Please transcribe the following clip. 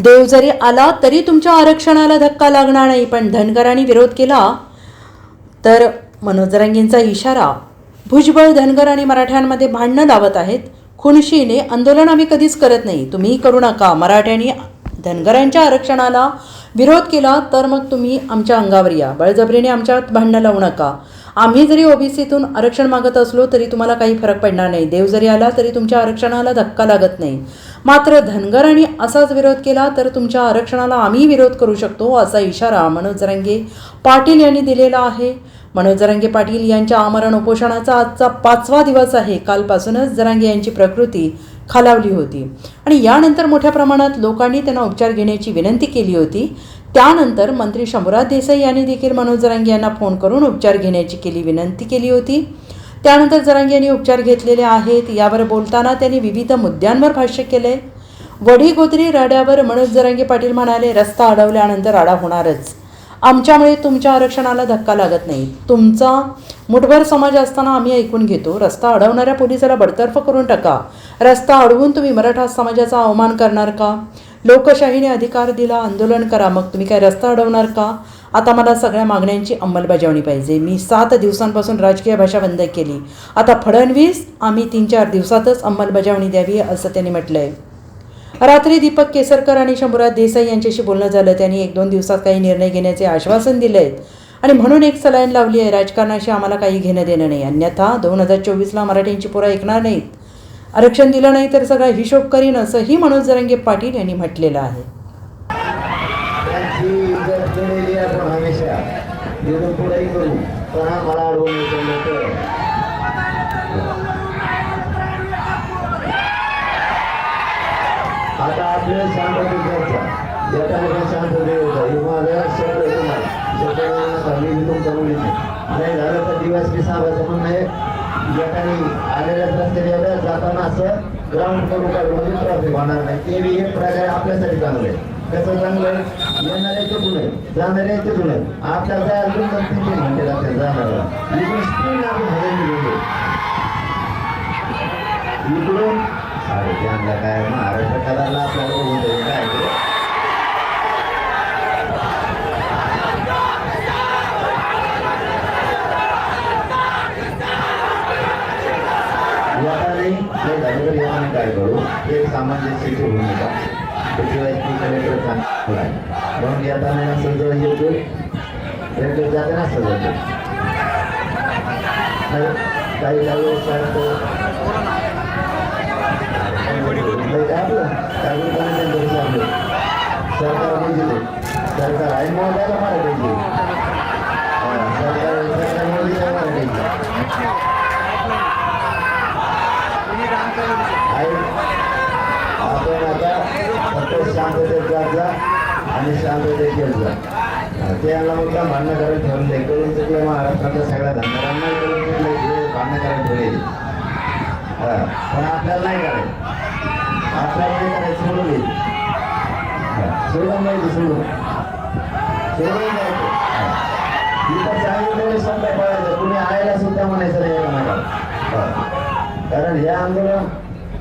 देव जरी आला तरी तुमच्या आरक्षणाला धक्का लागणार नाही. पण धनगरांनी विरोध केला तर मनोजरांगींचा इशारा भुजबळ धनगर आणि मराठ्यांमध्ये भांडणं लावत आहेत. खुणशीने आंदोलन आम्ही कधीच करत नाही. तुम्ही करू नका. मराठ्यांनी धनगरांच्या आरक्षणाला विरोध केला तर मग तुम्ही आमच्या अंगावर या. बळजबरीने आमच्यात भांडणं लावू नका. आम्ही जरी ओबीसीतून आरक्षण मागत असलो तरी तुम्हाला काही फरक पडणार नाही. देव जरी आला तरी तुमच्या आरक्षणाला धक्का लागत नाही. मात्र धनगरांनी असाच विरोध केला तर तुमच्या आरक्षणाला आम्ही विरोध करू शकतो असा इशारा मनोज रंगे पाटील यांनी दिलेला आहे. मनोज जरांगे पाटील यांच्या आमरण उपोषणाचा आजचा पाचवा दिवस आहे. कालपासूनच जरांगे यांची प्रकृती खालावली होती आणि यानंतर मोठ्या प्रमाणात लोकांनी त्यांना उपचार घेण्याची विनंती केली होती. त्यानंतर मंत्री शंभूराज देसाई यांनी देखील मनोज जरांगे यांना फोन करून उपचार घेण्याची केली विनंती केली होती. त्यानंतर जरांगी यांनी उपचार घेतलेले आहेत. यावर बोलताना त्यांनी विविध मुद्द्यांवर भाष्य केले. वडी गोदरी राड्यावर मनोज जरांगे पाटील म्हणाले रस्ता अडवल्यानंतर राडा होणारच. आमच्यामुळे तुमच्या आरक्षणाला धक्का लागत नाही. तुमचा मुठभर समाज असताना आम्ही ऐकून घेतो. रस्ता अडवणाऱ्या पोलिसाला बडतर्फ करून टाका. रस्ता अडवून तुम्ही मराठा समाजाचा अवमान करणार का? लोकशाहीने अधिकार दिला आंदोलन करा. मग तुम्ही काय रस्ता अडवणार का? आता मला सगळ्या मागण्यांची अंमलबजावणी पाहिजे. मी सात दिवसांपासून राजकीय भाषा बंद केली. आता फडणवीस आम्ही तीन चार दिवसातच अंमलबजावणी द्यावी असं त्यांनी म्हटलं आहे रात्री दीपक केसरकर आणि शंभूराज देसाई यांच्याशी बोलणं झालं. त्यांनी एक दोन दिवसात काही निर्णय घेण्याचे आश्वासन दिले आहेत आणि म्हणून एक सलाईन लावली आहे. राजकारणाशी आम्हाला काही घेणं देणं नाही. अन्यथा दोन हजार चोवीसला मराठ्यांची पोरं ऐकणार नाहीत. आरक्षण दिलं नाही तर सगळा हिशोब करीन असंही मनोज जरंगे पाटील यांनी म्हटलेलं आहे. इज्जत केलेली आपण हमेशा इथून पुढेही करू पण हा मला अडवून येतो लोक आता आपल्या शांततेत जायचा ज्याच्या लोकांना शांतते होता हे माझा शब्द आहे तुम्हाला मुलीने नाही झालं तर दिवस मी सांगायचं म्हणून आहे ज्याठाने आलेल्या रस्त्याने एवढ्या जाताना असं ग्राउंड करू का म्हणजे ट्रॉफिक होणार नाही ते बी एक प्रकारे आपल्यासाठी चांगलं आहे कसं चांगलं आहे. येणारे तिथून आहे जाणारे तिथून आहे आपल्याला काय अजून दोन तीन तीन घंटे लागतात जाणारा इकडून स्पीड आपण हवेने घेऊन इकडून अरे त्यांना काय महाराष्ट्र कलाला आपल्याला होऊन जाईल काय ते? याने हे झाल्यावर याने काय करू? एक सामंजस्याची भूमिका त्याशिवाय ती कलेक्टर चांगला आहे म्हणून येताना ना सजळ येतो रेल्वे जाते ना सजळ काही काही वेळेस काय होतं, नाही काय आपलं काय लोकांनी त्यांच्याकडे सांगलं सरकार म्हणजे सरकार आहे मोबाईल मराठीची हा, सरकार सरकार म्हणजे काय मराठीची आहे. आपण आता फक्त शांततेत जात जा आणि शांततेत येत जा. हा, ते यांना मग काय भांडणं करायला ठेवले करून चुकले महाराष्ट्रातल्या सगळ्या धंदारांना करून चुकले हे भांडणं करायला ठेवले. पण आपल्याला नाही करायचं. आपल्याला नाही करायचं सोडून येईल. सोडून जायचं सोडून सोडून जायचं हा. इथं सांगितलेलं शब्द पळायचं तुम्ही आयला सुद्धा म्हणायचं नाही कारण हे आंदोलन